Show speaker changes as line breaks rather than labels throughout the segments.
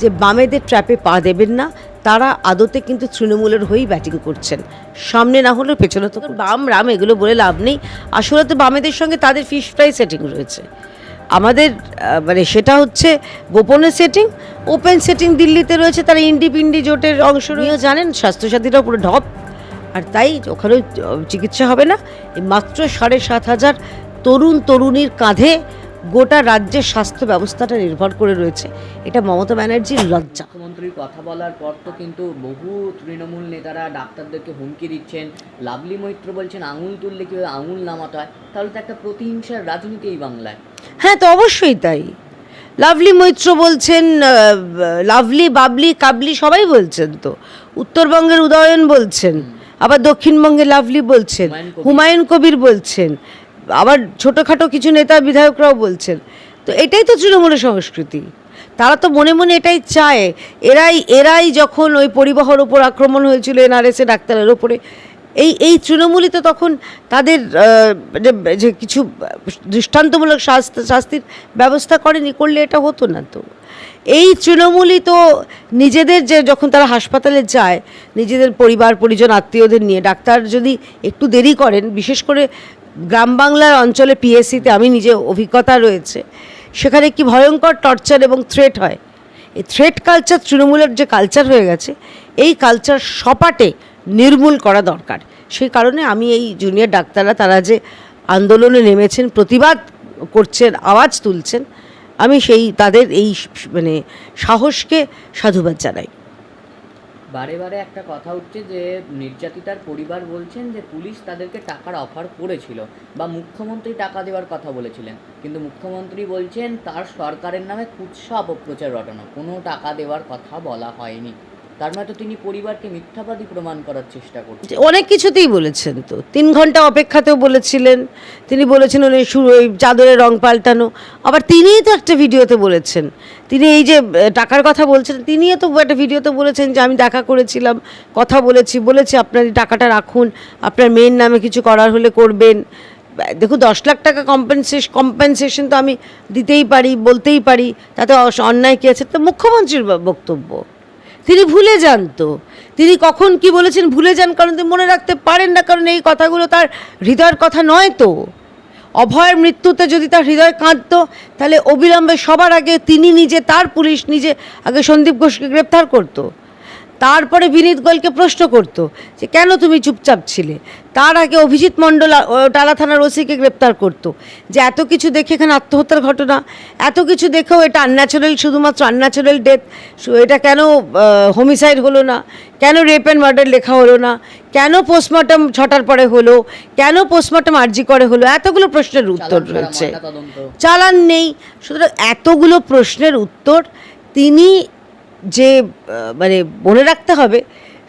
যে বামেদের ট্র্যাপে পা দেবেন না তারা আদতে কিন্তু তৃণমূলের হয়েই ব্যাটিং করছেন। সামনে না হলেও পেছনে তো বাম রাম এগুলো বলে লাভ নেই। আসলে তো বামেদের সঙ্গে তাদের ফিশ ফ্রাই সেটিং রয়েছে। আমাদের মানে সেটা হচ্ছে গোপনে সেটিং ওপেন সেটিং দিল্লিতে রয়েছে তারা ইন্ডিপিন্ডি জোটের অংশ নিয়েও জানেন স্বাস্থ্যসাথীরাও পুরো ঢপ। আর তাই ওখানে চিকিৎসা হবে না। মাত্র সাড়ে সাত হাজার তরুণ তরুণীর কাঁধে গোটা রাজ্যের স্বাস্থ্য ব্যবস্থাটা নির্ভর করে রয়েছে। এটা মমতা ব্যানার্জির লজ্জা।
মুখ্যমন্ত্রীর কথা বলার পর তো কিন্তু বহু তৃণমূল নেতারা ডাক্তারদেরকে হুমকি দিচ্ছেন। লাভলি মৈত্র বলছেন আঙুল তুললে কীভাবে আঙুল নামাতে হয়। তাহলে তো একটা প্রতিহিংসার রাজনীতি এই বাংলায়।
হ্যাঁ তো অবশ্যই তাই। লাভলি মৈত্র বলছেন লাভলি বাবলি কাবলি সবাই বলছেন তো। উত্তরবঙ্গের উদয়ন বলছেন আবার দক্ষিণবঙ্গে লাভলি বলছেন
হুমায়ুন কবির
বলছেন। আবার ছোটোখাটো কিছু নেতা বিধায়করাও বলছেন। তো এটাই তো তৃণমূলের সংস্কৃতি। তারা তো মনে মনে এটাই চায়। এরাই এরাই যখন ওই পরিবহর ওপর আক্রমণ হয়েছিল এনআরএসে ডাক্তারের ওপরে, এই এই তৃণমূলই তো তখন তাদের যে কিছু দৃষ্টান্তমূলক শাস্তি, শাস্তির ব্যবস্থা করেনি, করলে এটা হতো না তো। এই তৃণমূলই তো নিজেদের যে, যখন তারা হাসপাতালে যায়, নিজেদের পরিবার, পরিজন, আত্মীয়দের নিয়ে, ডাক্তার যদি একটু দেরি করেন, বিশেষ করে গ্রাম বাংলার অঞ্চলে পিএসসিতে আমি নিজে অভিজ্ঞতা রয়েছে। সেখানে কি ভয়ঙ্কর টর্চার এবং থ্রেট হয়? এই থ্রেট কালচার তৃণমূলের যে কালচার হয়ে গেছে, এই কালচার সপাটে নির্মূল করা দরকার। সেই কারণে আমি এই জুনিয়র ডাক্তাররা তারা যে আন্দোলনে নেমেছেন, প্রতিবাদ করছেন, আওয়াজ তুলছেন, আমি সেই তাদের এই মানে সাহসকে সাধুবাদ জানাই।
বারে বারে একটা কথা উঠছে যে নির্যাতিতার পরিবার বলছেন যে পুলিশ তাদেরকে টাকার অফার করেছিল বা মুখ্যমন্ত্রী টাকা দেওয়ার কথা বলেছিলেন। কিন্তু মুখ্যমন্ত্রী বলছেন তার সরকারের নামে কুৎসা অপপ্রচার রটানো কোনো টাকা দেওয়ার কথা বলা হয়নি। তার মানে তো তিনি পরিবারকে মিথ্যাবাদী প্রমাণ করার চেষ্টা করছেন।
অনেক কিছুতেই বলেছেন তো। তিন ঘণ্টা অপেক্ষাতেও বলেছিলেন। তিনি বলেছেন উনি শুরু, ওই চাদরের রং পাল্টানো। আবার তিনিই তো একটা ভিডিওতে বলেছেন। তিনি এই যে টাকার কথা বলছেন, তিনিও তো একটা ভিডিওতে বলেছেন যে আমি দেখা করেছিলাম, কথা বলেছি বলেছি আপনার টাকাটা রাখুন, আপনার মেয়ের নামে কিছু করার হলে করবেন। দেখো দশ লাখ টাকা কম্পেনসেশন কম্পেনসেশন তো আমি দিতেই পারি, বলতেই পারি, তাতে অন্যায় কী আছে? তো মুখ্যমন্ত্রীর বক্তব্য। তিনি ভুলে যান তো। তিনি কখন কি বলেছেন ভুলে যান কারণ তিনি মনে রাখতে পারেন না, কারণ এই কথাগুলো তার হৃদয়ের কথা নয় তো। অভয়ের মৃত্যুতে যদি তার হৃদয় কাঁদতো, তাহলে অবিলম্বে সবার আগে তিনি নিজে, তার পুলিশ নিজে আগে সন্দীপ ঘোষকে গ্রেপ্তার করতো। তারপরে বিনীত গোয়েলকে প্রশ্ন করত যে কেন তুমি চুপচাপ ছিলে? তার আগে অভিজিৎ মণ্ডল টালা থানার ওসিকে গ্রেপ্তার করত যে এত কিছু দেখে এখানে আত্মহত্যার ঘটনা এত কিছু দেখেও এটা আনন্যাচারাল শুধুমাত্র আনন্যাচারাল ডেথ এটা কেন হোমিসাইড হলো না? কেন রেপ অ্যান্ড মার্ডার লেখা হলো না? কেন পোস্টমর্টম ছটার পরে হলো? কেন পোস্টমর্টম আর্জি করে হলো? এতগুলো প্রশ্নের উত্তর রয়েছে। চালান নেই। সুতরাং এতগুলো প্রশ্নের উত্তর তিনি যে মানে মনে রাখতে হবে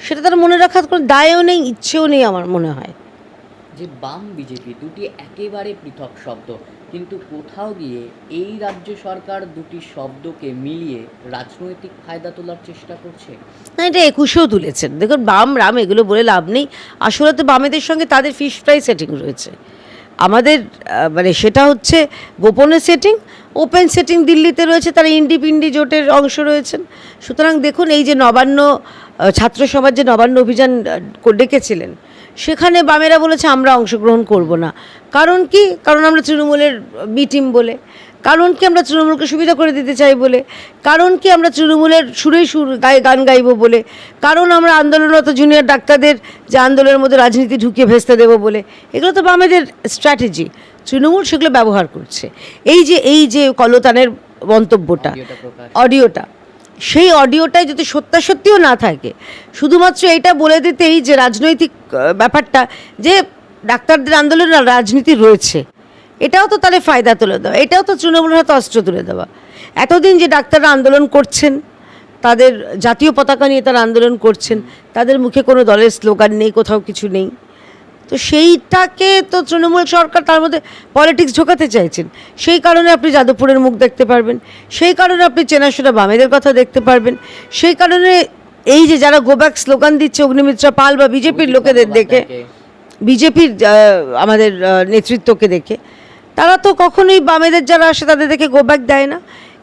সেটা তার মনে রাখার কোনো দায়ও নেই ইচ্ছেও নেই আমার মনে হয়।
যে বাম বিজেপি দুটি একেবারে পৃথক শব্দ কিন্তু কোথাও গিয়ে এই রাজ্য সরকার দুটি শব্দকে মিলিয়ে রাজনৈতিক ফায়দা তোলার চেষ্টা করছে?
না এটা একুশেও তুলেছেন। দেখুন বাম রাম এগুলো বলে লাভ নেই। আসলে তো বামেদের সঙ্গে তাদের ফিশ ফ্রাই সেটিং রয়েছে। আমাদের মানে সেটা হচ্ছে গোপনে সেটিং ওপেন সেটিং দিল্লিতে রয়েছে, তারা ইন্ডিপিন্ডি জোটের অংশ রয়েছেন। সুতরাং দেখুন, এই যে নবান্ন ছাত্র সমাজ যে নবান্ন অভিযান ডেকেছিলেন, সেখানে বামেরা বলেছে, আমরা অংশগ্রহণ করব না। কারণ কি? কারণ আমরা তৃণমূলের মিটিং বলে। কারণ কি আমরা তৃণমূলকে সুবিধা করে দিতে চাই বলে কারণ কি আমরা তৃণমূলের সুরেই সুর গায়ে গান গাইব বলে কারণ আমরা আন্দোলনরত জুনিয়র ডাক্তারদের যে আন্দোলনের মধ্যে রাজনীতি ঢুকিয়ে ভেস্তে দেবো বলে এগুলো তো বামেদের স্ট্র্যাটেজি তৃণমূল সেগুলো ব্যবহার করছে। এই যে এই যে কলতানের মন্তব্যটা
অডিওটা
সেই অডিওটাই যদি সত্যাসত্যিও না থাকে শুধুমাত্র এটা বলে দিতেই যে রাজনৈতিক ব্যাপারটা যে ডাক্তারদের আন্দোলনে রাজনীতি রয়েছে এটাও তো তাহলে ফায়দা তুলে দেওয়া। এটাও তো তৃণমূলের হাতে অস্ত্র তুলে দেওয়া। এতদিন যে ডাক্তাররা আন্দোলন করছেন তাদের জাতীয় পতাকা নিয়ে তারা আন্দোলন করছেন তাদের মুখে কোনো দলের স্লোগান নেই কোথাও কিছু নেই। তো সেইটাকে তো তৃণমূল সরকার তার মধ্যে পলিটিক্স ঢোকাতে চাইছেন। সেই কারণে আপনি যাদবপুরের মুখ দেখতে পারবেন সেই কারণে আপনি চেনাশোনা বামেদের কথা দেখতে পারবেন সেই কারণে এই যে যারা গোব্যাক স্লোগান দিচ্ছে অগ্নিমিত্রা পাল বা বিজেপির লোকেদের দেখে বিজেপির আমাদের নেতৃত্বকে দেখে তারা তো কখনোই বামেদের যারা আসে তাদের দেখে গোব্যাক দেয় না।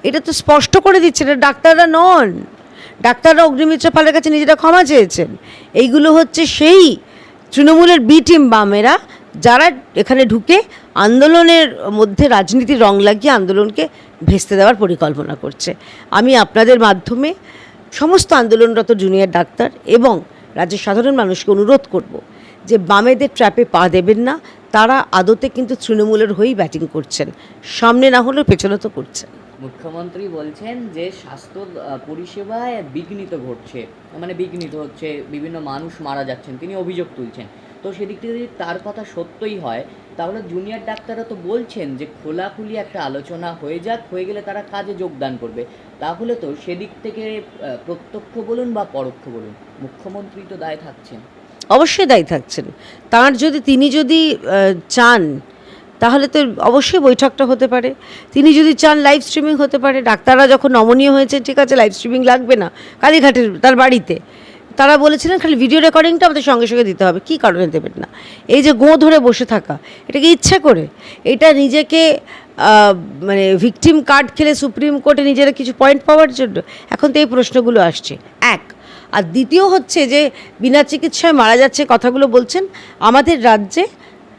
এটা তো স্পষ্ট করে দিচ্ছে এটা ডাক্তাররা নন। ডাক্তাররা অগ্নিমিত্র পালের কাছে নিজেরা ক্ষমা চেয়েছেন। এইগুলো হচ্ছে সেই তৃণমূলের বি টিম বামেরা, যারা এখানে ঢুকে আন্দোলনের মধ্যে রাজনীতির রং লাগিয়ে আন্দোলনকে ভেস্তে দেওয়ার পরিকল্পনা করছে। আমি আপনাদের মাধ্যমে সমস্ত আন্দোলনরত জুনিয়র ডাক্তার এবং রাজ্যের সাধারণ মানুষকে অনুরোধ করব যে বামেদের ট্র্যাপে পা দেবেন না তারা আদতে কিন্তু তৃণমূলের হয়েই ব্যাটিং করছেন। সামনে না হলেও পেছনে তো করছেন।
মুখ্যমন্ত্রী বলছেন যে স্বাস্থ্য পরিষেবায় বিঘ্নিত ঘটছে। মানে বিঘ্নিত হচ্ছে, বিভিন্ন মানুষ মারা যাচ্ছেন, তিনি অভিযোগ তুলছেন। তো সেদিক থেকে যদি তার কথা সত্যই হয়, তাহলে জুনিয়র ডাক্তাররা তো বলছেন যে খোলাখুলি একটা আলোচনা হয়ে যাক, হয়ে গেলে তারা কাজে যোগদান করবে। তাহলে তো সেদিক থেকে প্রত্যক্ষ বলুন বা পরোক্ষ বলুন, মুখ্যমন্ত্রী তো দায় থাকছেন।
অবশ্যই দায়ী থাকছেন। তার যদি, তিনি যদি চান, তাহলে তো অবশ্যই বৈঠকটা হতে পারে। তিনি যদি চান লাইভ স্ট্রিমিং হতে পারে, ডাক্তাররা যখন নমনীয় হয়েছে ঠিক আছে লাইভ স্ট্রিমিং লাগবে না, কালীঘাটের, তার বাড়িতে। তারা বলেছিলেন খালি ভিডিও রেকর্ডিংটা আমাদের সঙ্গে সঙ্গে দিতে হবে, কী কারণে দেবেন না? এই যে গোঁ ধরে বসে থাকা, এটা কি ইচ্ছা করে? এটা নিজেকে মানে ভিকটিম কার্ড খেলে সুপ্রিম কোর্টে নিজেরা কিছু পয়েন্ট পাওয়ার জন্য? এখন তো এই প্রশ্নগুলো আসছে। আর দ্বিতীয় হচ্ছে যে বিনা চিকিৎসায় মারা যাচ্ছে কথাগুলো বলছেন আমাদের রাজ্যে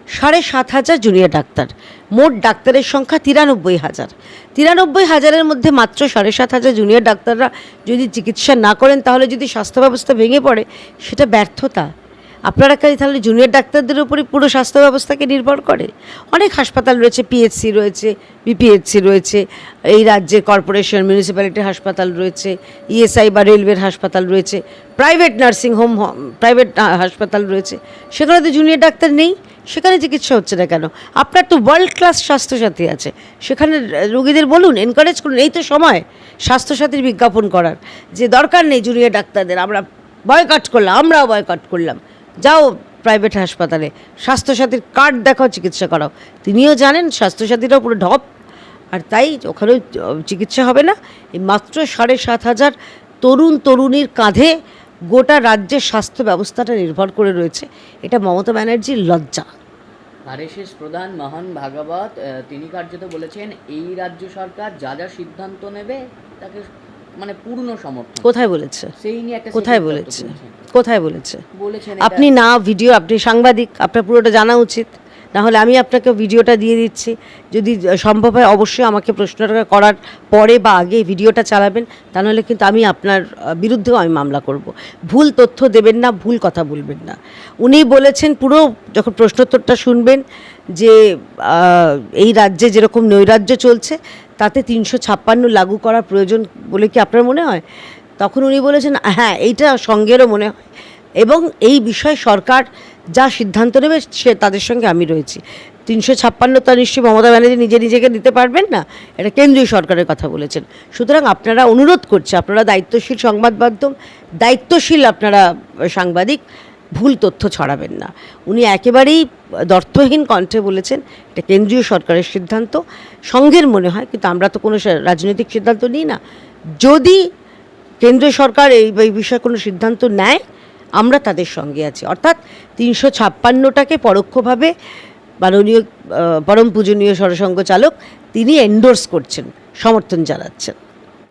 সাড়ে সাত হাজার জুনিয়র ডাক্তার। মোট ডাক্তারের সংখ্যা তিরানব্বই হাজার। তিরানব্বই হাজারের মধ্যে মাত্র সাড়ে সাত হাজার জুনিয়র ডাক্তাররা যদি চিকিৎসা না করেন, তাহলে যদি স্বাস্থ্য ব্যবস্থা ভেঙে পড়ে, সেটা ব্যর্থতা। আপনারা কি তাহলে জুনিয়র ডাক্তারদের উপরে পুরো স্বাস্থ্য ব্যবস্থাকে নির্ভর করে? অনেক হাসপাতাল রয়েছে পিএইচসি রয়েছে বিপিএইচসি রয়েছে, এই রাজ্যের কর্পোরেশন মিউনিসিপ্যালিটির হাসপাতাল রয়েছে ইএসআই বা রেলওয়ের হাসপাতাল রয়েছে প্রাইভেট নার্সিং হোম প্রাইভেট হাসপাতাল রয়েছে। সেখানে তো জুনিয়র ডাক্তার নেই, সেখানে চিকিৎসা হচ্ছে না কেন? আপনার তো ওয়ার্ল্ড ক্লাস স্বাস্থ্যসাথী আছে। সেখানে রোগীদের বলুন এনকারেজ করুন, এই তো সময় স্বাস্থ্যসাথীর বিজ্ঞাপন করার। যে দরকার নেই জুনিয়র ডাক্তারদের, আমরা বয়কট করলাম, আমরাও বয়কট করলাম। যাও প্রাইভেট হাসপাতালে। স্বাস্থ্যসাথীর কার্ড দেখাও, চিকিৎসা করাও। তিনিও জানেন স্বাস্থ্যসাথীরাও পুরো ঢপ। আর তাই ওখানেও চিকিৎসা হবে না। এই মাত্র সাড়ে সাত হাজার তরুণ তরুণীর কাঁধে গোটা রাজ্যের স্বাস্থ্য ব্যবস্থাটা নির্ভর করে রয়েছে। এটা মমতা ব্যানার্জির লজ্জা।
আরএসএস প্রধান মহান ভাগবত তিনি কার্যত বলেছেন, এই রাজ্য সরকার যা যা সিদ্ধান্ত নেবে, তাকে মানে পূর্ণ সমর্থন।
কোথায় বলেছে?
সেই নিয়ে একটা
কোথায় বলেছে? কোথায় বলেছে? আপনি না ভিডিও আপনি সাংবাদিক আপনার পুরোটা জানা উচিত। না হলে আমি আপনাকে ভিডিওটা দিয়ে দিচ্ছি। যদি সম্ভব হয় অবশ্যই আমাকে প্রশ্নটা করার পরে বা আগে ভিডিওটা চালাবেন। তা নাহলে কিন্তু আমি আপনার বিরুদ্ধেও আমি মামলা করব। ভুল তথ্য দেবেন না ভুল কথা বলবেন না। উনি বলেছেন পুরো যখন প্রশ্নোত্তরটা শুনবেন যে এই রাজ্যে যেরকম নৈরাজ্য চলছে তাতে তিনশো ছাপ্পান্ন লাগু করা প্রয়োজন বলে কি আপনার মনে হয়? তখন উনি বলেছেন হ্যাঁ এইটা সঙ্গেরও মনে হয়। এবং এই বিষয়ে সরকার যা সিদ্ধান্ত নেবে সে তাদের সঙ্গে আমি রয়েছি। তিনশো ছাপ্পান্নটা নিশ্চয়ই মমতা ব্যানার্জি নিজে নিজেকে দিতে পারবেন না? এটা কেন্দ্রীয় সরকারের কথা বলেছেন। সুতরাং আপনারা অনুরোধ করছে, আপনারা দায়িত্বশীল সংবাদ মাধ্যম, দায়িত্বশীল আপনারা সাংবাদিক ভুল তথ্য ছড়াবেন না। উনি একেবারেই দর্থহীন কণ্ঠে বলেছেন, এটা কেন্দ্রীয় সরকারের সিদ্ধান্ত সঙ্ঘের মনে হয়, কিন্তু আমরা তো কোনো রাজনৈতিক সিদ্ধান্ত নিই না। যদি কেন্দ্রীয় সরকার এই বিষয়ে কোনো সিদ্ধান্ত নেয়, আমরা তাদের সঙ্গে আছি। অর্থাৎ তিনশো ছাপ্পান্নটাকে পরোক্ষভাবে মাননীয় পরম পূজনীয় সরসংঘ চালক তিনি এন্ডোর্স করছেন, সমর্থন জানাচ্ছেন।